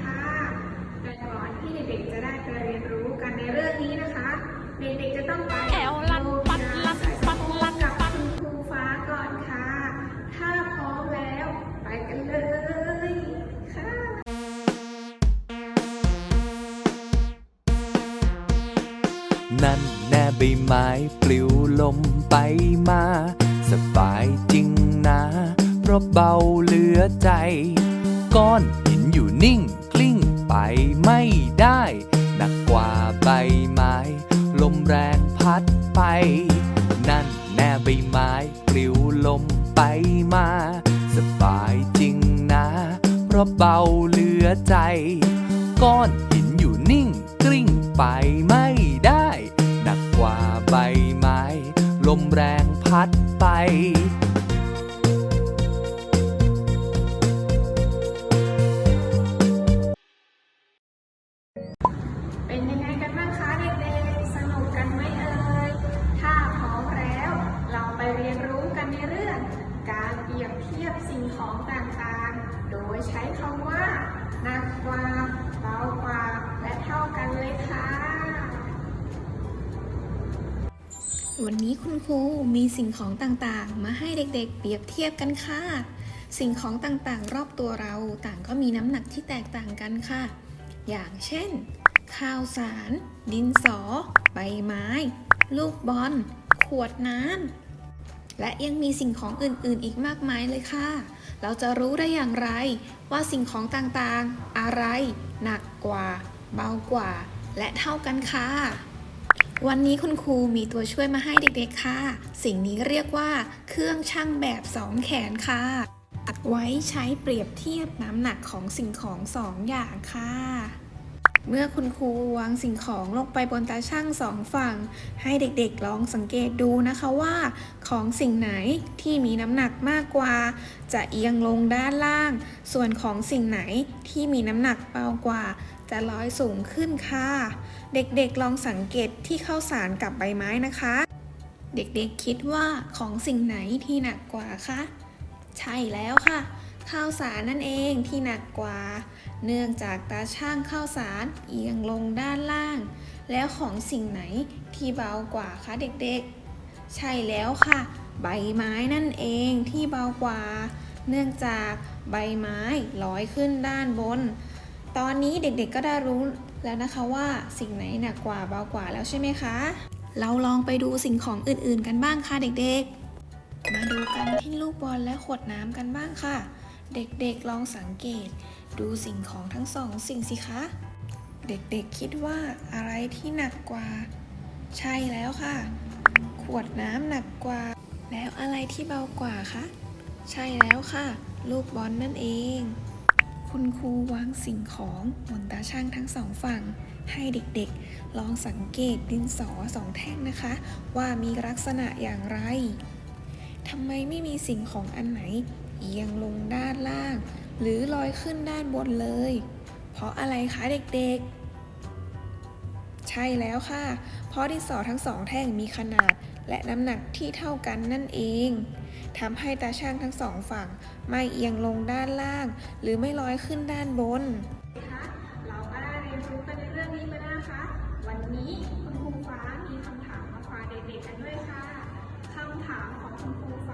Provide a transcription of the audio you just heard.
ค่ะแต่ก่อนที่เด็กๆจะได้ไปเรียนรู้กันในเรื่องนี้นะคะ เด็กๆจะต้องไปแอวลันปัดลันปัดลันกับคุณครูฟ้าก่อนค่ะ ถ้าพร้อมแล้วไปกันเลยค่ะนั่นแน่ใบไม้ปลิวลมไปมา สบายจริงนะ เพราะเบาเหลือใจ ก้อน อยู่นิ่ง กลิ้งไปไม่ได้ หนักกว่าใบไม้ ลมแรงพัดไป นั่นแน่ใบไม้ปลิวลมไปมา สบายจริงนะ เพราะเบาเหลือใจ ก้อนหินอยู่นิ่ง กลิ้งไปไม่ได้ หนักกว่าใบไม้ ลมแรงพัดไป เปรียบเทียบสิ่งของต่างๆ โดยใช้คำว่าหนักกว่าเบากว่า และเท่ากันเลยค่ะ วันนี้คุณครูมีสิ่งของต่างๆ มาให้เด็กๆ เปรียบเทียบกันค่ะ สิ่งของต่างๆ รอบตัวเราต่างก็มีน้ำหนักที่แตกต่างกันค่ะ อย่างเช่น ข้าวสาร ดินสอ ใบไม้ ลูกบอล ขวดน้ำ และยังมีสิ่งของอื่นๆ อีกมากมายเลยค่ะ เราจะรู้ได้อย่างไร ว่าสิ่งของต่างๆ อะไร หนักกว่า เบากว่า และเท่ากันค่ะ วันนี้คุณครูมีตัวช่วยมาให้เด็กๆค่ะ สิ่งนี้เรียกว่า เครื่องชั่งแบบสองแขนค่ะอัดไว้ใช้เปรียบเทียบน้ำหนักของสิ่งของสองอย่างค่ะ เมื่อคุณครูวางสิ่งของลงไปบนตาช่างสองฝั่ง ให้เด็กๆลองสังเกตดูนะคะว่า ของสิ่งไหนที่มีน้ำหนักมากกว่า จะเอียงลงด้านล่าง ส่วนของสิ่งไหนที่มีน้ำหนักเบากว่า จะลอยสูงขึ้นค่ะ เด็กๆลองสังเกตที่เข้าสารกับใบไม้นะคะ เด็กๆคิดว่าของสิ่งไหนที่หนักกว่าคะใช่แล้วค่ะ ข้าวสารนั่นเองที่หนักกว่า เนื่องจากตาช่างข้าวสารเอียงลงด้านล่าง แล้วของสิ่งไหนที่เบากว่าคะเด็กๆ ใช่แล้วค่ะ ใบไม้นั่นเองที่เบากว่า เนื่องจากใบไม้ลอยขึ้นด้านบน ตอนนี้เด็กๆก็ได้รู้แล้วนะคะว่าสิ่งไหนหนักกว่าเบากว่าแล้วใช่ไหมคะ เราลองไปดูสิ่งของอื่นๆกันบ้างค่ะเด็กๆ มาดูกันที่ลูกบอลและขวดน้ำกันบ้างค่ะ เด็กๆลองสังเกต ดูสิ่งของทั้งสองสิ่งสิคะ เด็กๆคิดว่าอะไรที่หนักกว่า ใช่แล้วค่ะ ขวดน้ำหนักกว่า แล้วอะไรที่เบากว่าคะ ใช่แล้วค่ะ ลูกบอลนั่นเอง คุณครูวางสิ่งของบนตาช่างทั้งสองฝั่ง ให้เด็กๆ ลองสังเกตดินสอสองแท่งนะคะ ว่ามีลักษณะอย่างไร ทำไมไม่มีสิ่งของอันไหนเอียงลงด้านล่าง หรือลอยขึ้นด้านบนเลย เพราะอะไรคะเด็กๆ ใช่แล้วค่ะ เพราะดินสอทั้งสองแท่งมีขนาดและน้ำหนักที่เท่ากันนั่นเองทำให้ตาช่างทั้งสองฝั่ง ไม่เอียงลงด้านล่าง หรือไม่ลอยขึ้นด้านบนคะเราก็ได้เรียนรู้กันในเรื่องนี้ไปแล้วนะคะ วันนี้คุณครูฟ้ามีคำถามมาฝากเด็กๆกันด้วยค่ะ คำถามของคุณครู